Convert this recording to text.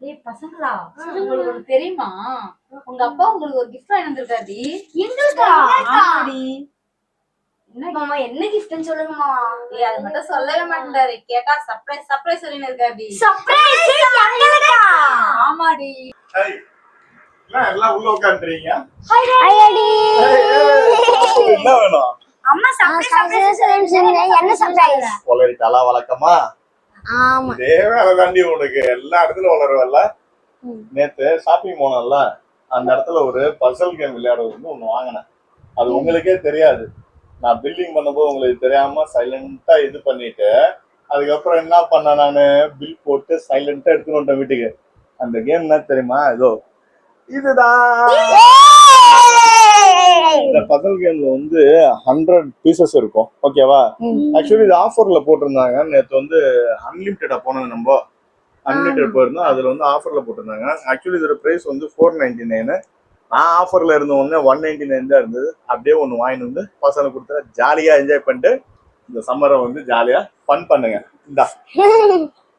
ஏய் பசங்களா? உங்களுக்கு தெரியுமா? உங்க அப்பா உங்களுக்கு ஒரு கிஃப்ட் வாங்கி வந்திருக்காடி எங்களுக்கா? ஆமாடி. மாமா என்ன கிஃப்ட்னு சொல்லுங்கம்மா. ஏய் அது மட்டும் சொல்லவே மாட்டாரு கேட்டா சர்ப்ரைஸ் சர்ப்ரைஸ் சொல்லின்னு இருக்காடி சர்ப்ரைஸ் எங்களுக்கா? ஆமாடி. ஹாய் என்ன எல்லாம் உள்ள உட்காந்துறீங்க ஐயடி என்ன வேணும்? அம்மா சர்ப்ரைஸ் சர்ப்ரைஸ் என்ன சர்ப்ரைஸ் வழக்கமா? இதே வேலை தாண்டி உனக்கு எல்லா இடத்துலயும் வளருவல்ல? நேத்து ஷாப்பிங் போனோம்ல அந்த இடத்துல ஒரு பசல் கேம் விளையாடுறது வந்து ஒண்ணு வாங்கினேன். அது உங்களுக்கே தெரியாது. நான் பில்லிங் பண்ணும்போது உங்களுக்கு தெரியாம சைலண்டா இது பண்ணிட்டு அதுக்கப்புறம் என்ன பண்ணேன் நானு? பில் போட்டு சைலண்டா எடுத்துட்டு வந்துட்டேன் வீட்டுக்கு. அந்த கேம் என்ன தெரியுமா? இதோ. இதுதான். பசல் கேம்ல வந்து ஹண்ட்ரட் பீசஸ் இருக்கும். ஓகேவா ஆக்சுவலி இது ஆஃபர்ல போட்டிருந்தாங்க. நேற்று வந்து அன்லிமிட்டடா போனோம் நம்ம. அன்லிமிட்டட் போயிருந்தோம் அதுல வந்து ஆஃபர்ல போட்டிருந்தாங்க. ஆக்சுவலி இதோட பிரைஸ் வந்து ஃபோர் நைன்டி நைனு நான் ஆஃபர்ல இருந்த உடனே ஒன் நைன்டி நைன் தான் இருந்தது. அப்படியே ஒன்று வாங்கிட்டு வந்து பசங்க கொடுத்தா ஜாலியா என்ஜாய் பண்ணிட்டு இந்த சம்மரை வந்து ஜாலியா ஃபன் பண்ணுங்க. இந்தா.